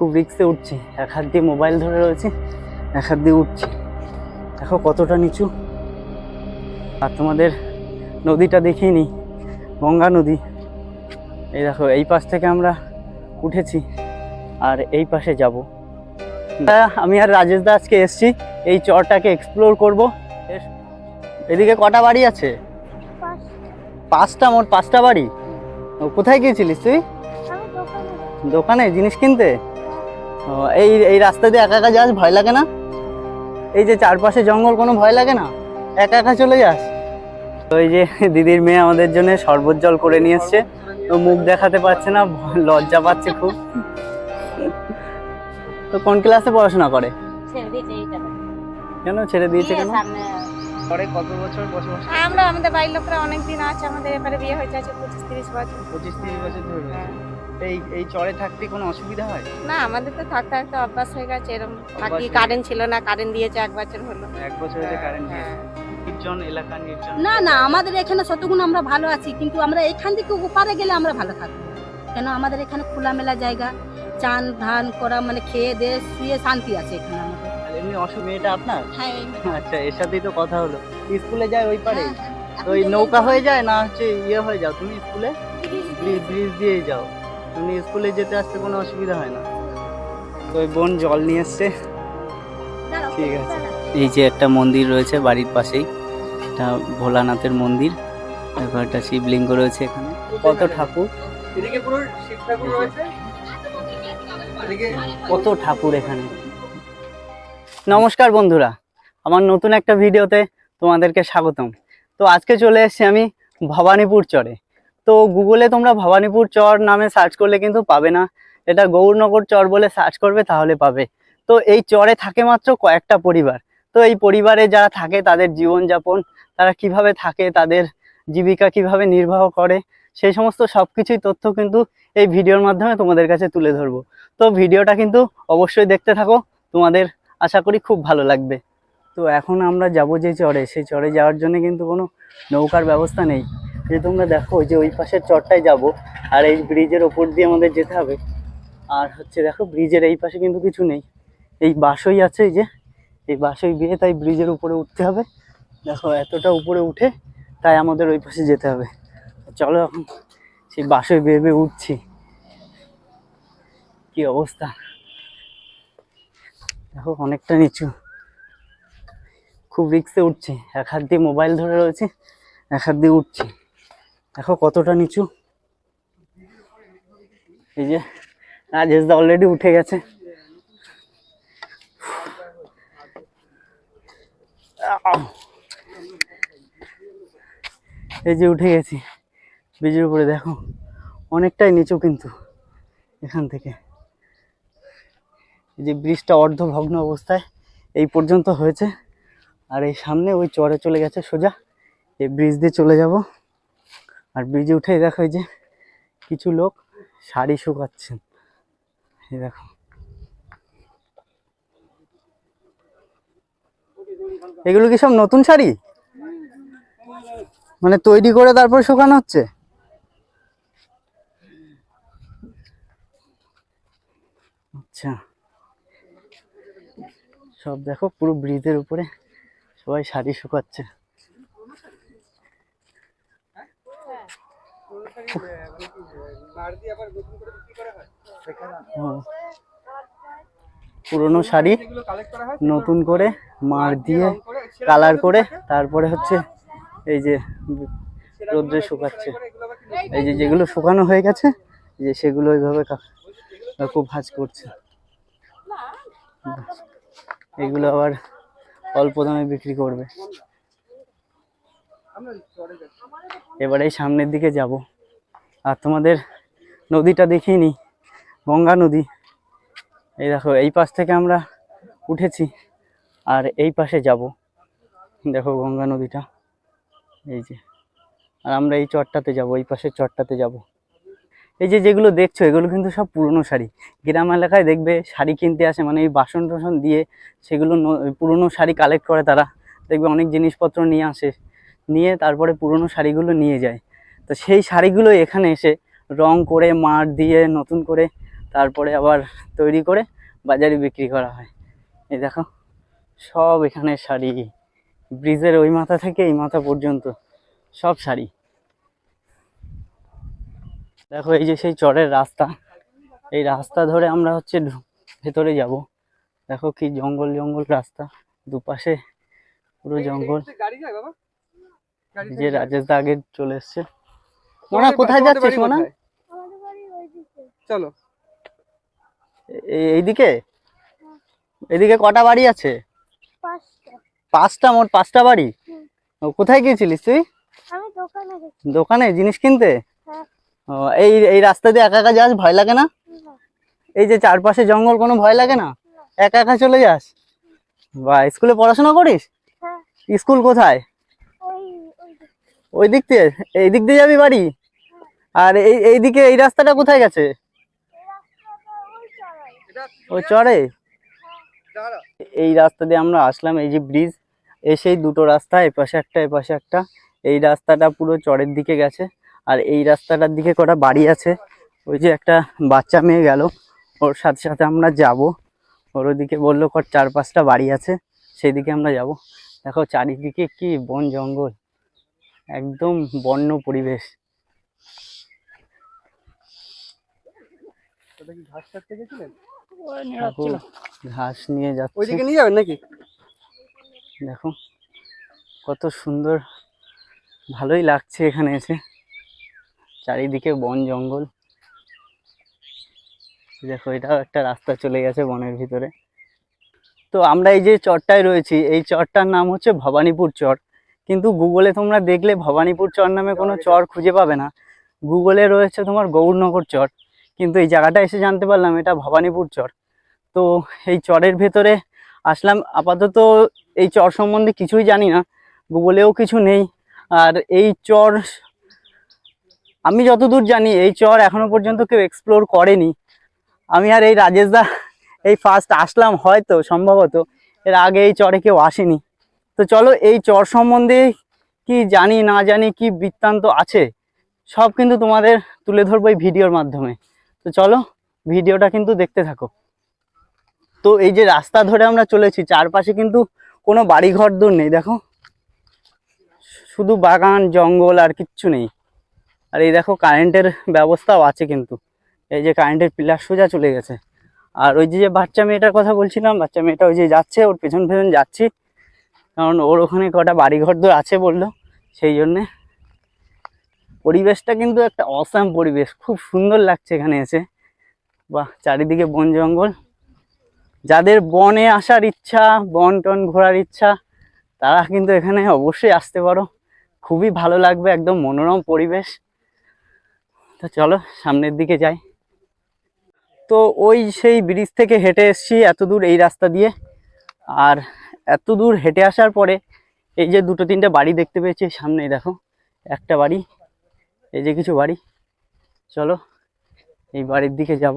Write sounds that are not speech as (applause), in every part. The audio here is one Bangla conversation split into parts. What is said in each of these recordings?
খুব রিক্সে উঠছি। এক হাত দিয়ে মোবাইল ধরে রয়েছি এক হাত দিয়ে উঠছি। দেখো কতটা নিচু। আর তোমাদের নদীটা দেখিয়ে নিই গঙ্গা নদী। এই দেখো এই পাশ থেকে আমরা উঠেছি আর এই পাশে যাব। আমি আর রাজেশ দা আজকে এসছি এই চরটাকে এক্সপ্লোর করব। এদিকে কটা বাড়ি আছে? পাঁচটা মোট পাঁচটা বাড়ি? ও, কোথায় গিয়েছিলিস তুই? দোকানে জিনিস কিনতে? এই এই রাস্তা দিয়ে একা একা যাস ভয় লাগে না? এই যে চারপাশে জঙ্গল কোনো ভয় লাগে না? একা একা চলে যাস? ওই যে দিদির মেয়ে আমাদের জন্য শরবত জল করে নিয়ে এসছে। তো মুখ দেখাতে পারছে না লজ্জা পাচ্ছে খুব। তো কোন ক্লাসে পড়াশোনা করে? ছেড়ে দিয়েছে এইটা। কেন ছেড়ে দিয়েছে কেন? সামনে। পরে কত বছর বসবাস আমরা আমাদের বাড়ির লোকরা অনেক দিন আছে আমাদের এবারে বিয়ে হয়েছে যাচ্ছে পঁচিশ তিরিশ বছর। পঁচিশ তিরিশ বছর ধরে এই এই চরে থাকতে কোনো অসুবিধা হয়? না আমাদের তো থাকতে থাকতে অভ্যাস হয়ে গেছে এরকম থাকি কারেন্ট ছিল না কারেন্ট দিয়েছে এক বছর হলো। এক বছর হয়েছে কারেন্ট হ্যাঁ। নির্জন এলাকা নির্জন না না আমাদের এখানে শতগুণ আমরা ভালো আছি কিন্তু আমরা এখান থেকে ওপারে গেলে আমরা ভালো থাকব। কেন আমাদের এখানে খোলামেলা জায়গা চান ধান করা মানে খেয়ে দিয়ে শুয়ে শান্তি আছে এখানে আমাদের। এমনি অসুখ মেয়েটা আপনার? হ্যাঁ। আচ্ছা এর সাথেই তো কথা হলো। স্কুলে যায় ওই পারে? হ্যাঁ, তো ওই নৌকা হয়ে যায় না হচ্ছে ইয়ে হয়ে যাও? তুমি স্কুলে? ব্রিজ ব্রিজ দিয়েই যাও। তুমি স্কুলে যেতে আসতে কোনো অসুবিধা হয় না। তো ওই বোন জল নিয়ে এসছে। ঠিক আছে। এই যে একটা মন্দির রয়েছে বাড়ির পাশেই এটা ভোলানাথের মন্দির। তারপর একটা শিবলিঙ্গ রয়েছে এখানে। কত ঠাকুর? এদিকে পুরো শিব ঠাকুর রয়েছে। কত ঠাকুর এখানে? নমস্কার বন্ধুরা আমার নতুন একটা ভিডিওতে তোমাদেরকে স্বাগতম। তো আজকে চলে এসেছি আমি ভবানীপুর চরে। তো গুগলে তোমরা ভবানীপুর চর নামে সার্চ করলে কিন্তু পাবে না। এটা গৌরনগর চর বলে সার্চ করবে তাহলে পাবে। তো এই চরে থাকে মাত্র কয়েকটা পরিবার। তো এই পরিবারে যারা থাকে তাদের জীবনযাপন, তারা কীভাবে থাকে, তাদের জীবিকা কীভাবে নির্বাহ করে, সেই সমস্ত সব কিছুই তথ্য কিন্তু এই ভিডিওর মাধ্যমে তোমাদের কাছে তুলে ধরবো। তো ভিডিওটা কিন্তু অবশ্যই দেখতে থাকো। তোমাদের আশা করি খুব ভালো লাগবে। তো এখন আমরা যাব যে চরে। সেই চরে যাওয়ার জন্য কিন্তু কোনো নৌকার ব্যবস্থা নেই। যে তোমরা দেখো যে ওই পাশের চরটায় যাব, আর এই ব্রিজের ওপর দিয়ে আমাদের যেতে হবে। আর হচ্ছে দেখো, ব্রিজের এই পাশে কিন্তু কিছু নেই। এই বাসই আছে যে, এই বাসই বিয়ে তাই ব্রিজের উপরে উঠতে হবে। দেখো, এতটা উপরে উঠে তাই আমাদের ওই পাশে যেতে হবে। চলো এখন সেই বাসই বেয়ে উঠছি। কি অবস্থা? দেখো, অনেকটা নিচু। খুব রিক্সে উঠছি। এক হাত দিয়ে মোবাইল ধরে রয়েছে, এক হাত দিয়ে উঠছি। দেখো কতটা নিচু। এই যে রাজেশ দা অলরেডি উঠে গেছে। এই যে উঠে গেছি। ব্রিজের উপরে দেখো, অনেকটাই নিচু কিন্তু এখান থেকে। এই যে ব্রিজটা অর্ধভগ্ন অবস্থায় এই পর্যন্ত হয়েছে। আর এই সামনে ওই চরে চলে গেছে সোজা। এই ব্রিজ দিয়ে চলে যাব। আর ব্রিজে উঠেই দেখো যে কিছু লোক শাড়ি শুকাচ্ছেন। এই দেখো। এগুলো কি সব নতুন শাড়ি? মানে তৈরি করে তারপর শুকানো হচ্ছে? আচ্ছা। সব দেখো পুরো ব্রিজের উপরে সবাই শাড়ি শুকাচ্ছে মার দিয়ে আবার নতুন করে বিক্রি করা হয় ও। পুরোনো শাড়ি এগুলো কালেক্ট করা হয়? নতুন করে মার দিয়ে কালার করে তারপরে হচ্ছে এই যে রোদ্রে শুকাচ্ছে। এই যে যেগুলো শুকানো হয়ে গেছে যে সেগুলো ওইভাবে কা- খুব ভাজ করছে। এগুলো আবার অল্প দামে বিক্রি করবে। এবারে এই সামনের দিকে যাব। আর তোমাদের নদীটা দেখিয়ে নিই, গঙ্গা নদী। এই দেখো, এই পাশ থেকে আমরা উঠেছি আর এই পাশে যাব। দেখো গঙ্গা নদীটা, এই যে। আর আমরা এই চরটাতে যাব, এই পাশের চরটাতে যাব। এই যে যেগুলো দেখছ, এগুলো কিন্তু সব পুরনো শাড়ি। গ্রাম এলাকায় দেখবে শাড়ি কিনতে আসে মানে এই বাসন টাসন দিয়ে সেগুলো পুরনো শাড়ি কালেক্ট করে তারা। দেখবে অনেক জিনিসপত্র নিয়ে আসে, নিয়ে তারপরে পুরনো শাড়িগুলো নিয়ে যায়। তো সেই শাড়িগুলো এখানে এসে রং করে মার দিয়ে নতুন করে তারপরে আবার তৈরি করে বাজারে বিক্রি করা হয়। এই দেখো সব এখানে শাড়ি। ব্রিজের ওই মাথা থেকে এই মাথা পর্যন্ত সব শাড়ি। দেখো এই যে সেই চরের রাস্তা। এই রাস্তা ধরে আমরা হচ্ছে ভেতরে যাব। দেখো কি জঙ্গল জঙ্গল রাস্তা দুপাশে পুরো জঙ্গল। যে? রাজেশ দা আগে চলে এসছে। মোনা কোথায় যাচ্ছিস বাড়ি মোনা? চলো। এইদিকে? এদিকে কটা বাড়ি আছে? পাঁচটা। মোট পাঁচটা বাড়ি? ও, কোথায় গিয়েছিলিস তুই? দোকানে জিনিস কিনতে? হ্যাঁ। এই এই রাস্তা দিয়ে একা একা যাস ভয় লাগে না? এই যে চারপাশে জঙ্গল কোনো ভয় লাগে না? একা একা চলে যাস? বা স্কুলে পড়াশোনা করিস? হ্যাঁ। স্কুল কোথায়? ওই দিক দিয়ে এই দিক দিয়ে যাবি বাড়ি? আর এই, এইদিকে এই রাস্তাটা কোথায় গেছে? ওই চড়ে? এই রাস্তা দিয়ে আমরা আসলাম, এই যে ব্রিজ এসেই দুটো রাস্তা, এপাশে একটা এপাশে একটা। এই রাস্তাটা পুরো চরের দিকে গেছে, আর এই রাস্তাটার দিকে কটা বাড়ি আছে। ওই যে একটা বাচ্চা মেয়ে গেল, ওর সাথে সাথে আমরা যাব। ওর ওদিকে বলল, কর, চার পাঁচটা বাড়ি আছে সেই দিকে আমরা যাব। দেখো, চারিদিকে কি বন জঙ্গল, একদম বন্য পরিবেশ। ওটা কি ঘাস কাটতে গেছিলেন? দেখো, ঘাস নিয়ে যাচ্ছে। ওইদিকে নিয়ে যাবেন নাকি? দেখো কত সুন্দর ভালোই লাগছে এখানে এসে। চারিদিকে বন জঙ্গল। দেখো এটাও একটা রাস্তা চলে গেছে বনের ভিতরে। তো আমরা এই যে চরটায় রয়েছি এই চরটার নাম হচ্ছে ভবানীপুর চর। কিন্তু গুগলে তোমরা দেখলে ভবানীপুর চর নামে কোনো চর খুঁজে পাবে না। গুগলে রয়েছে তোমার গৌরনগর চর। কিন্তু এই জায়গাটা এসে জানতে পারলাম এটা ভবানীপুর চর। তো এই চরের ভেতরে আসলাম। আপাতত এই চর সম্বন্ধে কিছুই জানি না গুগলেও কিছু নেই। আর এই চর আমি যতদূর জানি, এই চর এখনও পর্যন্ত কেউ এক্সপ্লোর করেনি। আমি আর এই রাজেশ দা এই ফার্স্ট আসলাম হয়তো, সম্ভবত। এর আগে এই চরে কেউ আসেনি। তো চলো এই চর সম্বন্ধে কি জানি, না জানি, কি বৃত্তান্ত আছে, সব কিন্তু তোমাদের তুলে ধরবো এই ভিডিওর মাধ্যমে। তো চলো, ভিডিওটা কিন্তু দেখতে থাকো। তো এই যে রাস্তা ধরে আমরা চলেছি, চারপাশে কিন্তু কোনো বাড়ি ঘর দূর নেই, দেখো। শুধু বাগান, জঙ্গল আর কিচ্ছু নেই। আর এই দেখো কারেন্টের ব্যবস্থাও আছে কিন্তু। এই যে কারেন্টের পিলার সোজা চলে গেছে। আর ওই যে বাচ্চা মেয়েটার কথা বলছিলাম, বাচ্চা মেয়েটা ওই যে যাচ্ছে, ওর পেছন পেছন যাচ্ছি। কারণ ওর ওখানে কটা বাড়ি ঘর দূর আছে বলল, সেই জন্যে পরিবেশটা কিন্তু একটা অসাম পরিবেশ। খুব সুন্দর লাগছে এখানে এসে। বাহ, চারিদিকে বন জঙ্গল। যাদের বনে আসার ইচ্ছা, বন টন ঘোরার ইচ্ছা, তারা কিন্তু এখানে অবশ্যই আসতে পারো। খুবই ভালো লাগবে, একদম মনোরম পরিবেশ। তো চলো, সামনের দিকে যাই। তো ওই সেই ব্রিজ থেকে হেঁটে এসছি এত দূর এই রাস্তা দিয়ে। আর এত দূর হেঁটে আসার পরে এই যে দুটো তিনটে বাড়ি দেখতে পেয়েছি, সামনেই দেখো, একটা বাড়ি। এই যে কিছু বাড়ি। চলো, এই বাড়ির দিকে যাব।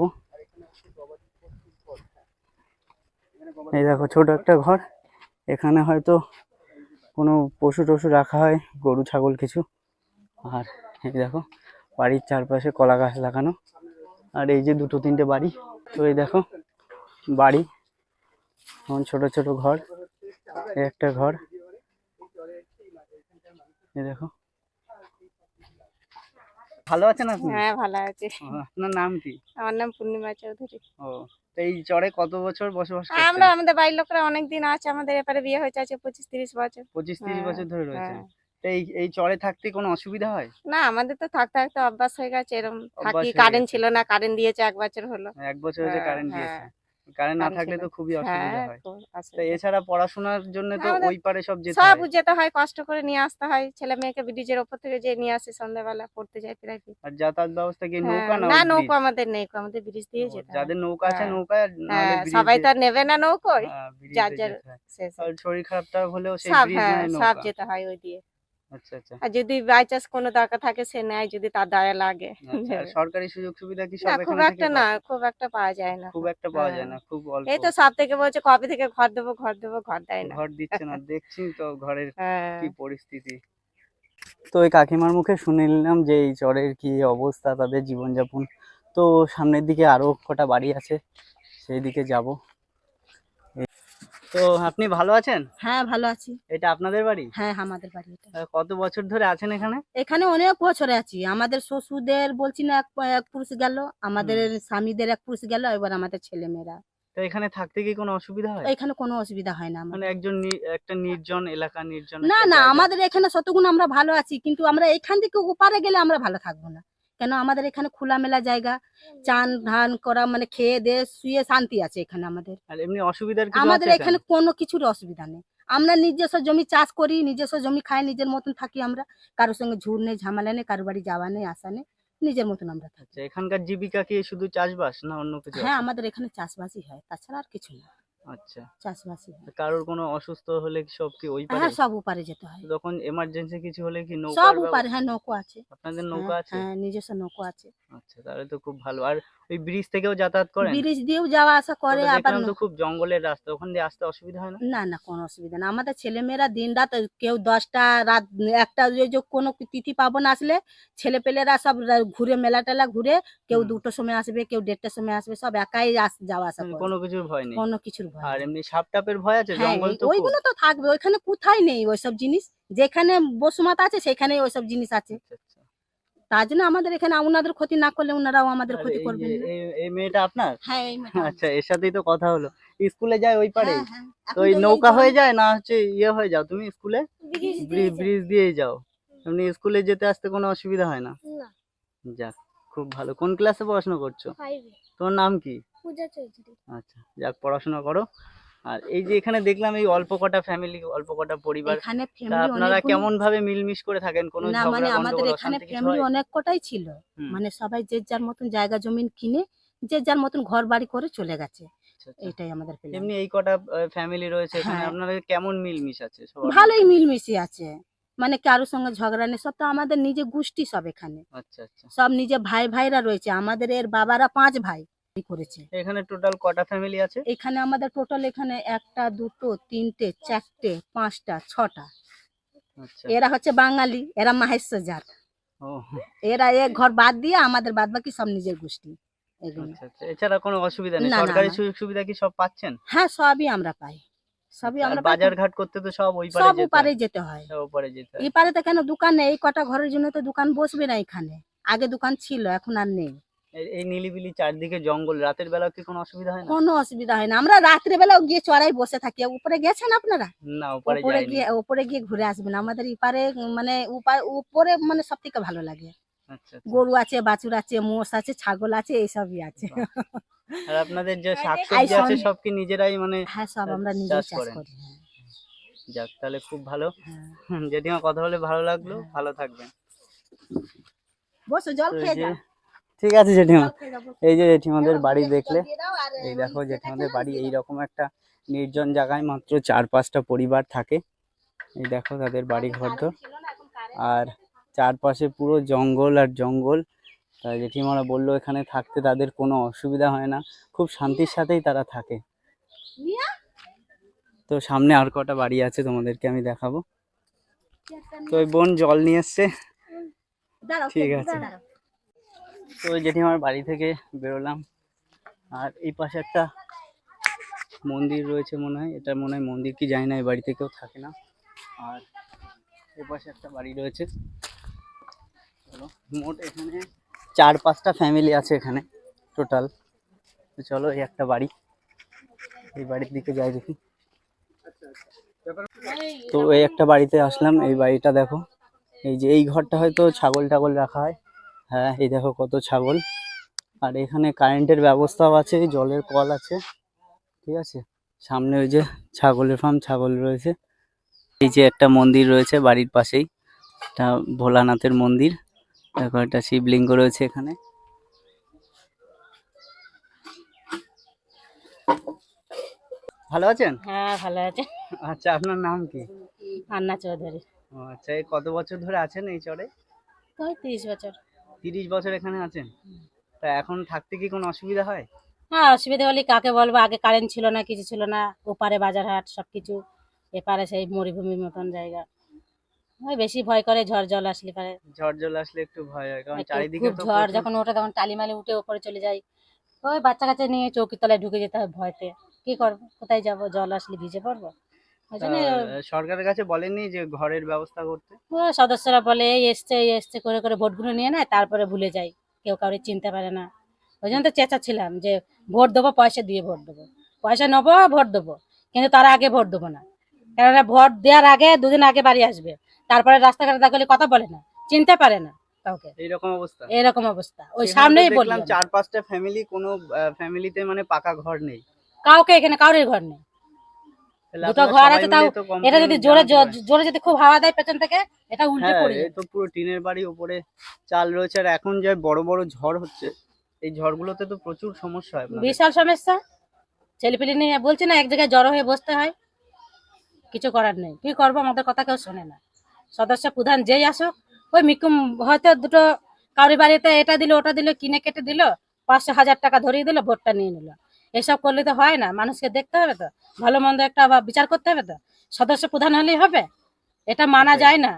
এই দেখো, ছোট একটা ঘর। এখানে হয়তো কোনো পশু টশু রাখা হয়, গরু, ছাগল কিছু। আর এই দেখো, বাড়ির চারপাশে কলা গাছ লাগানো। আর এই যে দুটো তিনটে বাড়ি। তো এই দেখো, বাড়ি। এমন ছোট ছোট ঘর, একটা ঘর। এই দেখো ভালো আছেন আপনি? হ্যাঁ ভালো আছে। আপনার নাম কি? আমার নাম পূর্ণিমা চৌধুরী। ও এই চরে কত বছর বসবাস করছেন? আমরা আমাদের বাড়ির লোকরা অনেক দিন আছে আমাদের এপারে বিয়ে হয়েছে আছে পঁচিশ তিরিশ বছর। পঁচিশ তিরিশ হ্যাঁ, বছর ধরে রয়েছেন হ্যাঁ। এই এই চরে থাকতে কোনো অসুবিধা হয়? না আমাদের তো থাকতে থাকতে অভ্যাস হয়ে গেছে এরকম থাকি কারেন্ট ছিল না কারেন্ট দিয়েছে এক বছর হলো। এক বছর হচ্ছে হ্যাঁ, কারেন্ট হ্যাঁ। দিয়েছে। কারেন্ট না থাকলে তো খুবই অসুবিধা হ্যাঁ। হয় খুব তো এছাড়া পড়াশোনার জন্য তো ওই পারে সব যেতে সব যেতে হয় কষ্ট করে নিয়ে আসতে হয়। ছেলে মেয়েকে ব্রিজের ওপর থেকে যে নিয়ে আসে সন্ধ্যাবেলা পড়তে যায় প্রাইভেট আর যাতায়াত ব্যবস্থা কি নৌকা না নৌকো? আমাদের নেই আমাদের ব্রিজ দিয়ে যেতে হয়। যাদের নৌকা আছে নৌকা হ্যাঁ সবাই তো আর নেবে না হ্যাঁ, যার যার হয়। শরীর খারাপটা হলেও সেই ব্রিজ হ্যাঁ সব যেতে হয় ওই দিয়ে। আর যদি বাই চান্স কোনো দরকার থাকে সে নেয় যদি তার দয়া লাগে। আচ্ছা, সরকারি সুযোগ সুবিধা কি সব খুব একটা না খুব একটা পাওয়া যায় না। খুব একটা পাওয়া যায় হ্যাঁ। না খুব অল্প। এই তো সব থেকে বলছে কবে থেকে ঘর দেবো ঘর দেবো ঘর দেয় না। ঘর দিচ্ছে না দেখছি তো ঘরের (laughs) হ্যাঁ। কি পরিস্থিতি। তো ওই কাকিমার মুখে শুনে নিলাম যে এই চরের কি অবস্থা তাদের জীবনযাপন। তো সামনের দিকে আরও কটা বাড়ি আছে সেই দিকে যাব। তো আপনি ভালো আছেন? হ্যাঁ ভালো আছি। এটা আপনাদের বাড়ি? হ্যাঁ আমাদের বাড়ি এটা। কত বছর ধরে আছেন এখানে? এখানে অনেক বছরে আছি। আমাদের শ্বশুরদের বলছি না এক পুরুষ গেল আমাদের স্বামীদের এক পুরুষ গেল এবার আমাদের ছেলে মেয়েরা তো এখানে থাকতে কি কোনো অসুবিধা হয়? এখানে কোনো অসুবিধা হয় না মানে একজন একটা নির্জন এলাকা নির্জন না না আমাদের এখানে শতগুণ আমরা ভালো আছি কিন্তু আমরা এখান থেকে ওপারে গেলে আমরা ভালো থাকব না। কেন আমাদের এখানে খোলামেলা জায়গা চান ধান করা মানে খেয়ে দিয়ে শুয়ে শান্তি আছে এখানে আমাদের। এমনি অসুবিধার আমাদের এখানে কোনো কিছুর অসুবিধা নেই। আমরা নিজস্ব জমি চাষ করি নিজস্ব জমি খাই নিজের মতন থাকি আমরা। কারোর সঙ্গে ঝুর নেই ঝামেলা নেই কারোর বাড়ি যাওয়া নেই আসা নেই নিজের মতন আমরা থাকি। আচ্ছা, এখানকার জীবিকা কি শুধু চাষবাস না অন্য কিছু হ্যাঁ আমাদের এখানে চাষবাসই হয় তাছাড়া আর কিছু না। আচ্ছা। চাষবাসই হয়। কারোর কোনো অসুস্থ হলে কি সব কি ওই পারে? হ্যাঁ সব উপারে যেতে হয়। তখন এমার্জেন্সি কিছু হলে কি নৌকা সব হ্যাঁ নৌকো আছে। আপনাদের নৌকা হ্যাঁ, আছে? হ্যাঁ নিজস্ব নৌকো আছে। আচ্ছা তাহলে তো খুব ভালো। আর ওই ব্রিজ থেকেও যাতায়াত করেন? ব্রিজ দিয়েও যাওয়া আসা করে আবার তো খুব জঙ্গলের রাস্তা ওখান দিয়ে আসতে অসুবিধা হয় না? না না কোনো অসুবিধা না। আমাদের ছেলেমেয়েরা দিন রাত কেউ দশটা রাত একটা যে কোনো তিথি পাবন আসলে ছেলে পেলেরা সব ঘুরে মেলা টেলা ঘুরে কেউ। দুটোর সময় আসবে কেউ দেড়টার সময় আসবে সব একাই যাওয়া আসা কোনো কিছুর ভয় নেই। কোনো কিছুর ভয় আর এমনি সাপ টাপের ভয় আছে? হ্যাঁ জঙ্গল তো ওইগুলো তো থাকবে ওইখানে কোথায় নেই ওইসব জিনিস? যেখানে বসুমাত আছে সেখানেই ওইসব জিনিস আছে। আচ্ছা, আচ্ছা। তার জন্য আমাদের এখানে ওনাদের ক্ষতি না করলে ওনারাও আমাদের ক্ষতি করবেন না। এই- এই মেয়েটা আপনার? হ্যাঁ এই মেয়েটা আচ্ছা এর সাথেই তো কথা হলো। স্কুলে যায় ওই পারে? হ্যাঁ, হ্যাঁ। তো এখন ওই তো এই নৌকা হয়ে যায় না হচ্ছে ইয়ে হয়ে যাও? তুমি স্কুলে? ব্রিজ দিয়েই যাও। এমনি স্কুলে যেতে আসতে কোনো অসুবিধা হয় না? না। যাক খুব ভালো। কোন ক্লাসে পড়াশোনা করছ? ফাইভে তোমার নাম কি? পূজা চৌধুরী। আচ্ছা যাক পড়াশোনা করো। আর এই যে এখানে দেখলাম এই অল্প কটা ফ্যামিলি অল্প কটা পরিবার এখানে ফ্যামিলি আপনারা কেমন ভাবে মিলমিশ করে থাকেন? কোনো না মানে আমাদের এখানে ফ্যামিলি অনেক কটাই ছিল। মানে সবাই যে যার মতন জায়গা জমিন কিনে যে যার মতন ঘর বাড়ি করে চলে গেছে। আচ্ছা, আচ্ছা। এটাই আমাদের। এমনি এই কটা ফ্যামিলি রয়েছে এখানে হ্যাঁ। আপনাদের কেমন মিলমিশ আছে? ভালোই? মিলমিশি আছে। মানে কারোর সঙ্গে ঝগড়া নেই সব তো আমাদের নিজে গোষ্ঠী সব এখানে। আচ্ছা আচ্ছা। সব নিজে ভাই ভাইরা রয়েছে। আমাদের এর বাবারা পাঁচ ভাই। করেছে। এখানে টোটাল কটা ফ্যামিলি আছে? এখানে আমাদের টোটাল এখানে একটা দুটো তিনটে চারটে পাঁচটা ছটা। আচ্ছা। এরা হচ্ছে বাঙালি এরা মাহেশ্বর এরা এক ঘর বাদ দিয়ে আমাদের বাদ বাকি সব নিজের গোষ্ঠী। আচ্ছা আচ্ছা। এছাড়া কোনো অসুবিধা নেই? সরকারি সুযোগ সুবিধা কি সব পাচ্ছেন? হ্যাঁ সবই আমরা পাই। সবই আমরা পাই। বাজার ঘাট করতে তো সব ওই পারে সব যেতে হয়। যেতে হয়। ওপারে যেতে হয়। এই পারে তো কেন দোকান নেই? এই কটা ঘরের জন্য তো দোকান বসবে না এখানে। আগে দোকান ছিল এখন আর নেই। এই- নিলিবিলি চারদিকে জঙ্গল রাতের বেলা কি কোনো অসুবিধা হয় না? কোনো অসুবিধা হয় না। আমরা রাত্রে বেলাও গিয়ে চড়াই বসে থাকি। উপরে গেছেন আপনারা? না ওপারে উপরে গিয়ে উপরে গিয়ে ঘুরে আসবেন। আমাদের ইপারে মানে উপার- উপরে মানে সব থেকে ভালো লাগে। আচ্ছা আচ্ছা। গরু আছে বাছুর আছে মোষ আছে ছাগল আছে এইসবই আছে। আর আপনাদের যে শাকসবজি আছে সব কি নিজেরাই মানে হ্যাঁ সব আমরা নিজে চাষ করি হ্যাঁ, যাক তাহলে খুব ভালো। হ্যাঁ। জেঠিমা কথা বলে ভালো লাগল ভালো থাকবেন। বসো জল খেয়ে যে- যাও। ঠিক আছে জেঠিমা। এই যে জেঠিমাদের বাড়ি দেখলে এই দেখো জেঠিমাদের বাড়ি দিয়ে দাও। এইরকম একটা নির্জন জায়গায় মাত্র চার পাঁচটা পরিবার থাকে। এই দেখো তাদের বাড়ি ঘর তো। আর চারপাশে পুরো জঙ্গল আর জঙ্গল। তা জেঠিমারা বলল এখানে থাকতে তাদের কোনো অসুবিধা হয় না। খুব শান্তির সাথেই তারা থাকে। তো সামনে আর কটা বাড়ি আছে তোমাদেরকে আমি দেখাবো। তো ওই বোন জল নিয়ে এসছে। ঠিক আছে। তো যেটি আমার বাড়ি থেকে বেরোলাম, আর এই পাশে একটা মন্দির রয়েছে মনে হয়। এটা মনে হয় মন্দির কি জানি না, এই বাড়িতে কেউ থাকে না। আর এই পাশে একটা বাড়ি রয়েছে। চলো, মোট এখানে চার পাঁচটা ফ্যামিলি আছে এখানে টোটাল তো চলো, এই একটা বাড়ি। এই বাড়ির দিকে যাই দেখি। তো এই একটা বাড়িতে আসলাম। এই বাড়িটা দেখো, এই যে এই ঘরটা হয়তো ছাগল টাগল রাখা হয়। হ্যাঁ এই দেখো কত ছাগল। আর এখানে কারেন্টের ব্যবস্থাও আছে জলের কল আছে ঠিক আছে? সামনে ওই যে ছাগলের ফার্ম ছাগল রয়েছে। এই যে একটা মন্দির রয়েছে বাড়ির পাশেই একটা ভোলানাথের মন্দির। দেখো একটা শিবলিঙ্গ রয়েছে এখানে। ভালো আছেন? হ্যাঁ ভালো আছে। আচ্ছা আপনার নাম কি? আন্না চৌধুরী। ও আচ্ছা এই কত বছর ধরে আছেন এই চরে? তিরিশ বছর। তিরিশ বছর এখানে আছেন? তা এখন থাকতে কি কোনো অসুবিধা হয়? হ্যাঁ অসুবিধা হলে কাকে বলব? আগে কারেন্ট ছিল না কিছু ছিল না। ওপারে বাজার হাট সব কিছু এপারে সেই মরুভূমির মতন জায়গা। ওই বেশি ভয় করে ঝড় জল আসলে পারে। ঝড় জল আসলে একটু ভয় হয় কারণ চারিদিকে খুব তো ঝড় যখন ওঠে তখন টালিমালি উঠে ওপরে চলে যায় ওই বাচ্চা কাচ্চা নিয়ে চৌকির তলায় ঢুকে যেতে হয় ভয়তে। কি করব? কোথায় যাব? জল আসলে ভিজে পড়ব? সরকারের কাছে বলেননি যে ঘরের ব্যবস্থা করতে? সদস্যরা বলে এই এসছে এই এসছে করে করে ভোটগুলো নিয়ে নেয় তারপরে ভুলে যায় কেউ কাউরে চিনতে পারে না। ওই জন্য তো চেঁচাচ্ছিলাম যে ভোট দেবো পয়সা দিয়ে ভোট দেবো। পয়সা নেব ভোট দেবো। কিন্তু তার আগে ভোট দেবো না। কেননা ভোট দেওয়ার আগে দুদিন আগে বাড়ি আসবে। তারপরে রাস্তাঘাটে দেখলে কথা বলে না চিনতে পারে না কাউকে। এইরকম অবস্থা। এরকম অবস্থা। ওই এখানে সামনেই বললাম চার পাঁচটা ফ্যামিলি কোনো ফ্যামিলিতে মানে পাকা ঘর নেই। কাউকে এখানে কারোর ঘর নেই। দুটো ঘর আছে তাও এটা যদি জোরে জোরে যদি খুব হাওয়া দেয় পেছন থেকে এটা উল্টে হ্যাঁ পড়ে। এই তো পুরো টিনের বাড়ি উপরে চাল রয়েছে। আর এখন যে বড় বড় ঝড় হচ্ছে এই ঝড়গুলোতে তো প্রচুর সমস্যা হয় বিশাল সমস্যা। ছেলেপিলে নিয়ে বলছি না এক জায়গায় জড়ো হয়ে বসতে হয়। কিছু করার নেই। কি করব? আমাদের কথা কেউ শোনে না। সদস্য প্রধান যেই আসুক ওই মিকুম হয়তো দুটো কাউরি বাড়িতে এটা দিল ওটা দিল কিনে কেটে দিল পাঁচশো হাজার টাকা ধরিয়ে দিল ভোটটা নিয়ে নিল। এসব করলে তো হয় না মানুষকে দেখতে হবে তো ভালো মন্দ একটা বিচার করতে হবে তো সদস্য প্রধান হলেই হবে এটা মানা যায় না।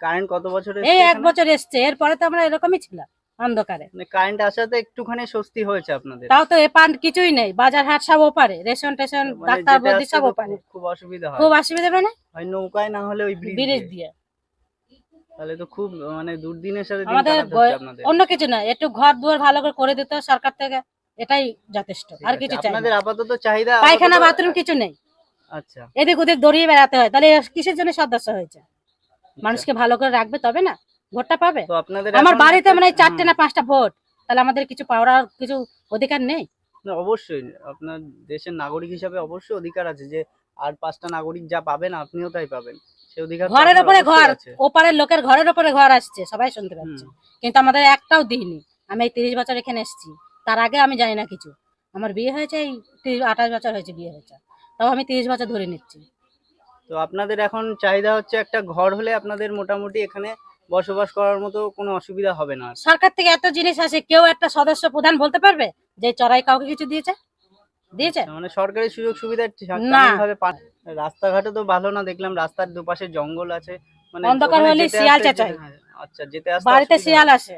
কারেন্ট কত বছরের এই এক বছর এসছে এরপরে তো আমরা এরকমই ছিলাম অন্ধকারে। কারেন্ট আসাতে একটুখানি স্বস্তি হয়েছে আপনাদের? তাও তো এ পান কিছুই নেই বাজার হাট সব ওপারে রেশন টেশন মানে ডাক্তার যেতে সব ওপারে। খুব- অসুবিধা হয়। খুব অসুবিধা মানে? হয় নৌকায় না হলে ওই ব্রিজ দিয়ে। তাহলে তো খুব মানে দুর্দিনের সাথে আমাদের অন্য কিছু না একটু ঘর দুয়ার ভালো করে করে দিতে সরকার থেকে। এটাই যথেষ্ট আর কিছু চাই আপনাদের আপাতত চাহিদা পায়খানা বাথরুম কিছু নেই। আচ্ছা। এদিক ওদিক দড়িয়ে বেড়াতে হয় তাহলে কিসের জন্য সদস্য হয়েছে? মানুষকে ভালো করে রাখবে তবে না? ভোটটা পাবে? আমার বাড়িতে মানে চারটে না পাঁচটা ভোট তাহলে আমাদের কিছু পাওয়ার কিছু অধিকার নেই? অবশ্যই। আপনার দেশের নাগরিক হিসাবে অবশ্যই অধিকার আছে যে আর পাঁচটা নাগরিক যা পাবেন আপনিও তাই পাবেন। অধিকার ঘরের ওপরে ঘর। ওপারের লোকের ঘরের ওপরে ঘর আসছে সবাই শুনতে পাচ্ছে। কিন্তু আমাদের একটাও দিইনি আমি এই তিরিশ বছর এখানে এসেছি। তার আগে আমি জানি না কিছু। আমার বিয়ে হয়েছে এই তিরিশ আঠাশ বছর হয়েছে বিয়ে হয়েছে। তাও আমি তিরিশ বছর ধরে নিচ্ছি। তো আপনাদের এখন চাহিদা হচ্ছে একটা ঘর হলে আপনাদের মোটামুটি এখানে বসবাস করার মতো কোনো অসুবিধা হবে না সরকার থেকে এত জিনিস আসে কেউ একটা সদস্য প্রধান বলতে পারবে যে চড়াই কাউকে কিছু দিয়েছে? দিয়েছে? মানে সরকারি সুযোগ সুবিধা না। ভাবে রাস্তাঘাটে তো ভালো না দেখলাম রাস্তার দুপাশে জঙ্গল আছে। মানে অন্ধকার হলে শিয়াল চেঁচায়। আচ্ছা যেতে আসতে বাড়িতে শিয়াল আসে।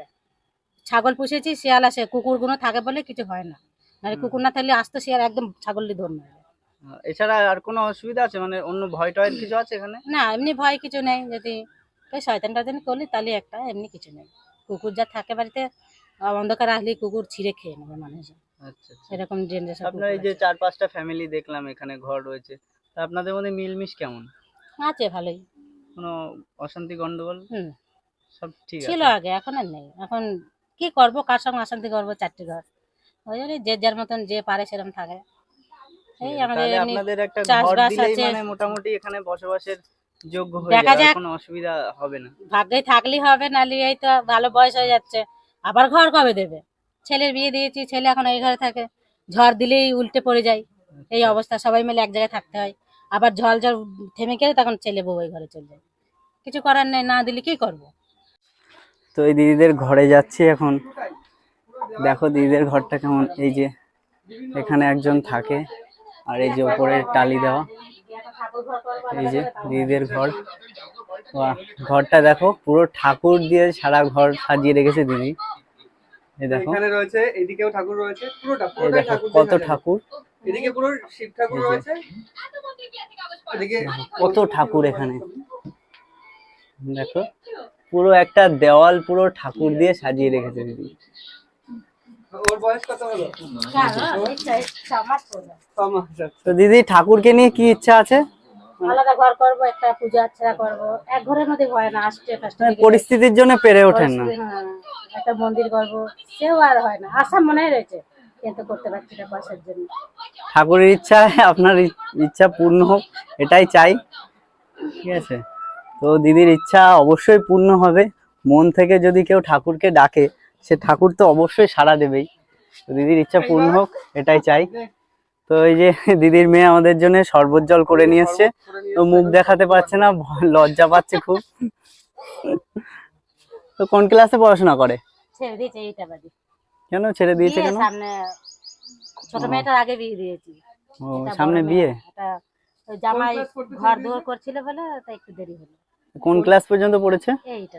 ছাগল পুষেছি শিয়াল আসে কুকুরগুলো থাকে বলে কিছু হয় না। নাহলে হুম। কুকুর না থাকলে আসতো শিয়াল একদম ছাগলই ধর। আহ, এছাড়া আর কোনো অসুবিধা আছে? মানে অন্য ভয় টয়ের কিছু আছে এখানে? না এমনি ভয় কিছু নেই। যদি ওই শয়তান টয়তান করলি তাহলে একটা এমনি কিছু নেই। কুকুর যা থাকে বাড়িতে অন্ধকার আসলে কুকুর ছিঁড়ে খেয়ে নেবে মানুষ আচ্ছা আচ্ছা। এরকম জেনারেশন আপনার এই যে চার পাঁচটা ফ্যামিলি দেখলাম এখানে ঘর রয়েছে। তা আপনাদের মধ্যে মিলমিশ কেমন? আছে ভালোই। কোনো অশান্তি গন্ডগোল? হুম। সব ঠিক ছিল আগে এখন আর নেই। এখন কি করব? কার সঙ্গে অশান্তি করব? চারটি ঘর। ওই জন্য যে যার মতন যে পারে সেরকম থাকে। এই আমাদের আপনাদের একটা ঘর চাষবাস দিলেই আছে। মানে মোটামুটি এখানে বসবাসের যোগ্য হয়ে দেখা যাক। কোনো অসুবিধা হবে না। ভাগ্যে হবে এই তো ভালো বয়স হয়ে যাচ্ছে। আবার ঘর কবে দেবে? ছেলের বিয়ে দিয়েছি ছেলে এখন এই ঘরে থাকে। ঝড় দিলেই উল্টে পড়ে যায়। এই অবস্থা সবাই মিলে এক জায়গায় থাকতে হয়। আবার ঝড় ঝড় থেমে গেলে তখন ছেলে বউ ওই ঘরে চলে যায়। কিছু করার নেই না দিলে কি করব? তো এই দিদিদের ঘরে যাচ্ছি এখন। দেখো দিদিদের ঘরটা কেমন এই যে এখানে একজন থাকে আর এই যে উপরে টালি দেওয়া। এই যে দিদিদের ঘর। ঘরটা দেখো পুরো ঠাকুর দিয়ে সারা ঘর সাজিয়ে রেখেছে দিদি। এই দেখো। এখানে রয়েছে এদিকেও ঠাকুর রয়েছে পুরোটা এই দেখো ঠাকুর কত ঠাকুর। এদিকে পুরো শিব ঠাকুর রয়েছে এদিকে কত ঠাকুর এখানে। দেখো। পুরো একটা দেওয়াল পুরো ঠাকুর দিয়ে সাজিয়ে রেখেছে দিদি। ওর বয়স কত হলো? ছ মাস আছে। তো দিদি ঠাকুরকে নিয়ে কি ইচ্ছা আছে? আলাদা ঘর করব একটা পূজা আর্চনা করব। এক ঘরের মধ্যে হয় না আসছে ফার্স্টে মানে পরিস্থিতির জন্য পেরে ওঠেন না। হ্যাঁ, একটা মন্দির করব। সেও আর হয় না আশা মনে রয়েছে কিন্তু করতে পারছি না পয়সার জন্য। ঠাকুরের ইচ্ছা আপনার ইচ্ছা পূর্ণ হোক এটাই চাই। ঠিক আছে? তো দিদির ইচ্ছা অবশ্যই পূর্ণ হবে। মন থেকে যদি কেউ ঠাকুরকে ডাকে সে ঠাকুর তো অবশ্যই সাড়া দেবেই। তো দিদির ইচ্ছা পূর্ণ হোক এটাই চাই। তো এই যে দিদির মেয়ে আমাদের জন্য শরবত জল করে নিয়ে এসছে তো মুখ দেখাতে পারছে না লজ্জা পাচ্ছে খুব। তো কোন ক্লাসে পড়াশোনা করে? কেন ছেড়ে দিয়েছে কেন? সামনে ছোট মেয়েটার আগে বিয়ে দিয়েছি। ও সামনে বিয়ে? জামাই ঘর দুয়ার করছিল বলে তাই একটু দেরি হলো। কোন ক্লাস পর্যন্ত পড়েছে? এইটা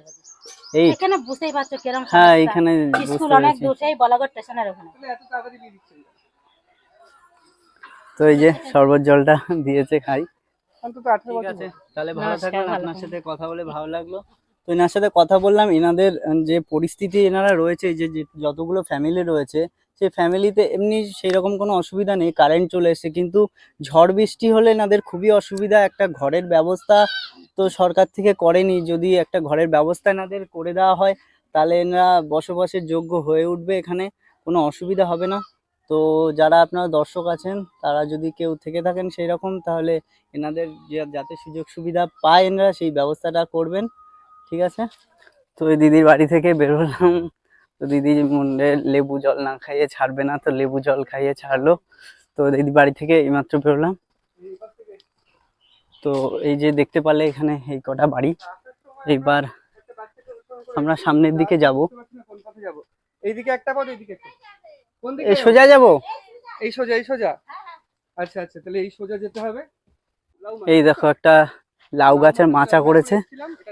এই। এখানে বুঝতেই পারছ কিরম হ্যাঁ। এখানে স্কুল অনেক দূর সেই বলাগড় স্টেশনের ওখানে। তাহলে এত তাড়াতাড়ি বিয়ে দিচ্ছেন তো এই যে শরবত জলটা দিয়েছে খাই। ঠিক আছে তাহলে ভালো থাকবেন। আপনার সাথে কথা বলে ভালো লাগল। তো এনার সাথে কথা বললাম এনাদের যে পরিস্থিতি এনারা রয়েছে যে যে যতগুলো ফ্যামিলি রয়েছে সেই ফ্যামিলিতে এমনি সেই রকম কোনো অসুবিধা নেই কারেন্ট চলে এসেছে। কিন্তু ঝড় বৃষ্টি হলে এনাদের খুবই অসুবিধা একটা ঘরের ব্যবস্থা তো সরকার থেকে করেনি, যদি একটা ঘরের ব্যবস্থা এনাদের করে দেওয়া হয়, তাহলে এনারা বসবাসের যোগ্য হয়ে উঠবে এখানে, কোনো অসুবিধা হবে না। তো যারা আপনারা দর্শক আছেন, তারা যদি কেউ থেকে থাকেন সেই রকম তাহলে এনাদের যাতে সুযোগ সুবিধা পায় এনারা, সেই ব্যবস্থাটা করবেন। ঠিক আছে? তো দিদির বাড়ি থেকে বেরোলাম। তো দিদি মুন্ডে লেবু জল না খাইয়ে ছাড়বে না, তো লেবু জল খাইয়ে ছাড়লো। তো দিদি বাড়ি থেকে এইমাত্র বেরোলাম। তো এই যে দেখতে পারলে এখানে এই কটা বাড়ি। এইবার আমরা সামনের দিকে যাব। এইদিকে একটা পথ এইদিকে কোন দিকে সোজা যাব? এই সোজা এই সোজা। আচ্ছা আচ্ছা তাহলে এই সোজা যেতে হবে। এই দেখো একটা লাউ গাছের মাচা করেছে।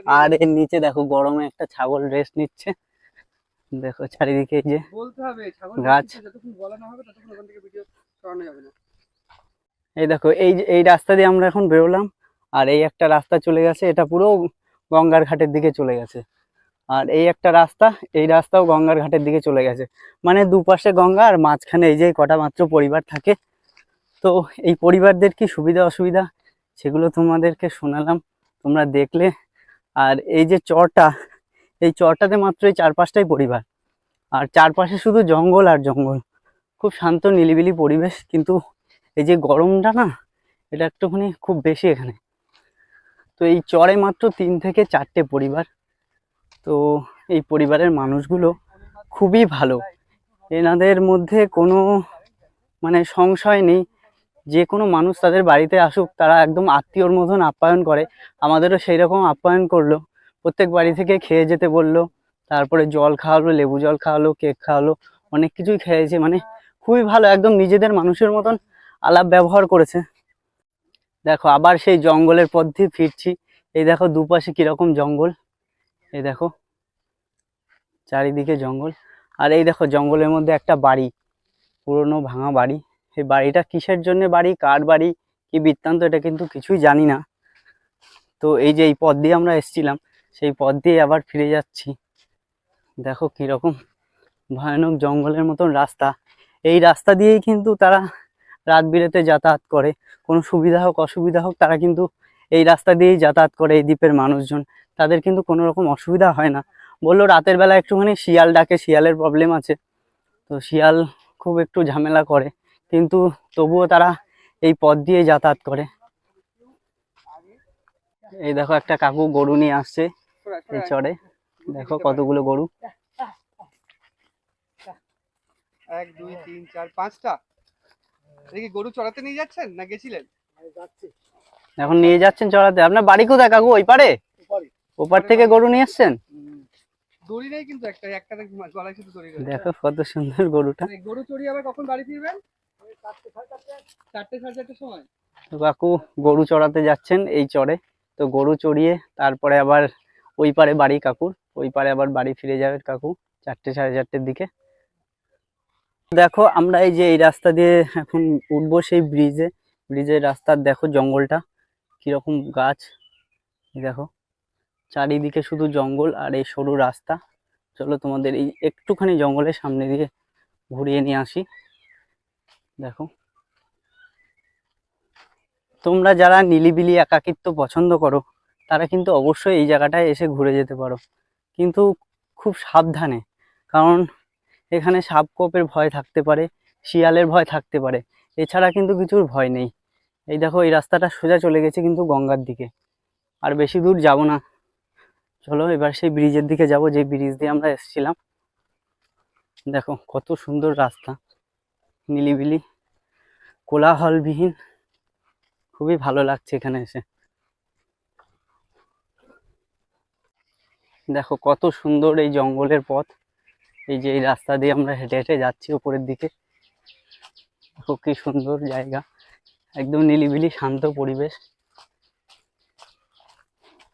আর এর নিচে দেখো গরমে একটা ছাগল রেস্ট নিচ্ছে। দেখো চারিদিকে এই যে বলতে হবে ছাগল গাছ। যতক্ষণ বলা না হবে ততক্ষণ ওখান থেকে ভিডিও সরানো যাবে না। এই দেখো এই যে- এই রাস্তা দিয়ে আমরা এখন বেরোলাম। আর এই একটা রাস্তা চলে গেছে, এটা পুরো গঙ্গার ঘাটের দিকে চলে গেছে। আর এই একটা রাস্তা, এই রাস্তাও গঙ্গার ঘাটের দিকে চলে গেছে। মানে দুপাশে গঙ্গা আর মাঝখানে এই যে কটা মাত্র পরিবার থাকে। তো এই পরিবারদের কি সুবিধা অসুবিধা? সেগুলো তোমাদেরকে শোনালাম, তোমরা দেখলে। আর এই যে চরটা, এই চরটাতে মাত্র এই চার পাঁচটাই পরিবার। আর চারপাশে শুধু জঙ্গল আর জঙ্গল। খুব শান্ত, নিলিবিলি পরিবেশ, কিন্তু এই যে গরমটা না, এটা একটুখানি খুব বেশি এখানে। তো এই চরে মাত্র তিন থেকে চারটে পরিবার। তো এই পরিবারের মানুষগুলো খুবই ভালো। এনাদের মধ্যে কোনো মানে সংশয় নেই। যে কোনো মানুষ তাদের বাড়িতে আসুক, তারা একদম আত্মীয়র মতন আপ্যায়ন করে। আমাদেরও সেই রকম আপ্যায়ন করল। প্রত্যেক বাড়ি থেকে খেয়ে যেতে বলল, তারপরে জল খাওয়ালো, লেবু জল খাওয়ালো, কেক খাওয়ালো, অনেক কিছুই খেয়েছে। মানে খুবই ভালো, একদম নিজেদের মানুষের মতন আলাপ ব্যবহার করেছে। দেখো, আবার সেই জঙ্গলের পথ দিয়ে ফিরছি। এই দেখো, দুপাশে কীরকম জঙ্গল। এই দেখো, চারিদিকে জঙ্গল। আর এই দেখো, জঙ্গলের মধ্যে একটা বাড়ি, পুরনো ভাঙা বাড়ি। এই বাড়িটা কিসের জন্য বাড়ি, কার বাড়ি, কি বৃত্তান্ত, এটা কিন্তু কিছুই জানি না। তো এই যে এই পথ দিয়ে আমরা এসেছিলাম, সেই পথ দিয়ে আবার ফিরে যাচ্ছি। দেখো, কীরকম ভয়ানক জঙ্গলের মতন রাস্তা। এই রাস্তা দিয়েই কিন্তু তারা রাত বিরেতে যাতায়াত করে। কোনো সুবিধা হোক, অসুবিধা হোক, তারা কিন্তু এই রাস্তা দিয়েই যাতায়াত করে এই দ্বীপের মানুষজন। তাদের কিন্তু কোনো রকম অসুবিধা হয় না। বলল রাতের বেলা একটুখানি শিয়াল ডাকে, শিয়ালের প্রবলেম আছে। তো শিয়াল খুব একটু ঝামেলা করে। কিন্তু তবুও তারা এই পথ দিয়ে যাতায়াত করে। এই দেখো একটা কাকু গরু নিয়ে আসছে, এই চড়ে দেখো কতগুলো গরু। এক, দুই, তিন, চার, পাঁচটা? দেখি গরু চড়াতে নিয়ে যাচ্ছেন না গেছিলেন? এখন নিয়ে যাচ্ছেন চড়াতে। আপনার বাড়ি কোথায় কাকু? ওই পারে? ওপার। থেকে গরু নিয়ে এসছেন দড়ি নেই কিন্তু একটা একটা দেখ গলায় শুধু দড়ি রয়েছে। দেখো কত সুন্দর গরুটা। গরু চড়িয়ে আবার কখন বাড়ি ফিরবেন? চারটে সাড়ে চারটের সময়? তো কাকু গরু চড়াতে যাচ্ছেন এই চড়ে। তো গরু চড়িয়ে তারপরে আবার ওই পারে বাড়ি কাকুর। ওই পারে আবার বাড়ি ফিরে যাবে কাকু চারটে সাড়ে চারটের দিকে। দেখো, আমরা এই যে এই রাস্তা দিয়ে এখন উঠবো সেই ব্রিজে ব্রিজের রাস্তার দেখো জঙ্গলটা, কীরকম গাছ। দেখো, চারিদিকে শুধু জঙ্গল আর এই সরু রাস্তা। চলো তোমাদের এই একটুখানি জঙ্গলের সামনে দিয়ে ঘুরিয়ে নিয়ে আসি। দেখো, তোমরা যারা নিলিবিলি একাকিত্ব পছন্দ করো, তারা কিন্তু অবশ্যই এই জায়গাটায় এসে ঘুরে যেতে পারো। কিন্তু খুব সাবধানে, কারণ এখানে সাপকোপের ভয় থাকতে পারে, শিয়ালের ভয় থাকতে পারে। এছাড়া কিন্তু কিছুর ভয় নেই। এই দেখো, এই রাস্তাটা সোজা চলে গেছে কিন্তু গঙ্গার দিকে। আর বেশি দূর যাব না। চলো, এবার সেই ব্রিজের দিকে যাব, যে ব্রিজ দিয়ে আমরা এসেছিলাম। দেখো, কত সুন্দর রাস্তা। নিলিবিলি, কোলাহলবিহীন। খুবই ভালো লাগছে এখানে এসে। দেখো, কত সুন্দর এই জঙ্গলের পথ। এই যে এই রাস্তা দিয়ে আমরা হেঁটে হেঁটে যাচ্ছি উপরের দিকে। দেখো কি সুন্দর জায়গা। একদম নিলিবিলি, শান্ত পরিবেশ।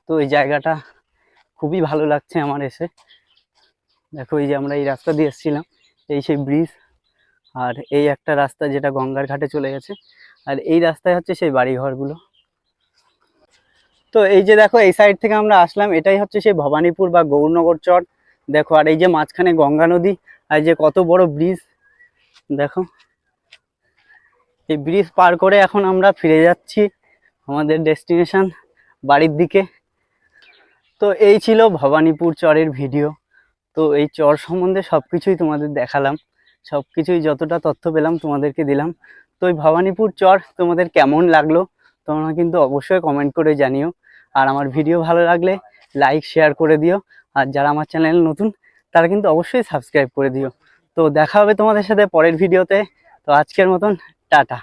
তো এই জায়গাটা খুবই ভালো লাগছে আমার এসে। দেখো এই যে আমরা এই রাস্তা দিয়ে এসেছিলাম, এই সেই ব্রিজ আর এই একটা রাস্তা যেটা গঙ্গার ঘাটে চলে গেছে। আর এই রাস্তায় হচ্ছে সেই বাড়িঘরগুলো। তো এই যে দেখো এই সাইড থেকে আমরা আসলাম, এটাই হচ্ছে সেই ভবানীপুর বা গৌরনগর চর। দেখো, আর এই যে মাঝখানে গঙ্গা নদী, আর যে কত বড় ব্রিজ দেখো। এই ব্রিজ পার করে এখন আমরা ফিরে যাচ্ছি আমাদের ডেস্টিনেশন বাড়ির দিকে। তো এই ছিল ভবানীপুর চরের ভিডিও তো এই চর সম্বন্ধে সব কিছুই তোমাদের দেখালাম। সব কিছুই যতটা তথ্য পেলাম তোমাদেরকে দিলাম। তো এই ভবানীপুর চর তোমাদের কেমন লাগল, তোমরা কিন্তু অবশ্যই কমেন্ট করে জানিও। আর আমার ভিডিও ভালো লাগলে লাইক শেয়ার করে দিও। আর যারা আমার চ্যানেল নতুন, তারা কিন্তু অবশ্যই সাবস্ক্রাইব করে দিও। তো দেখা হবে তোমাদের সাথে পরের ভিডিওতে। তো আজকের মতন, টাটা।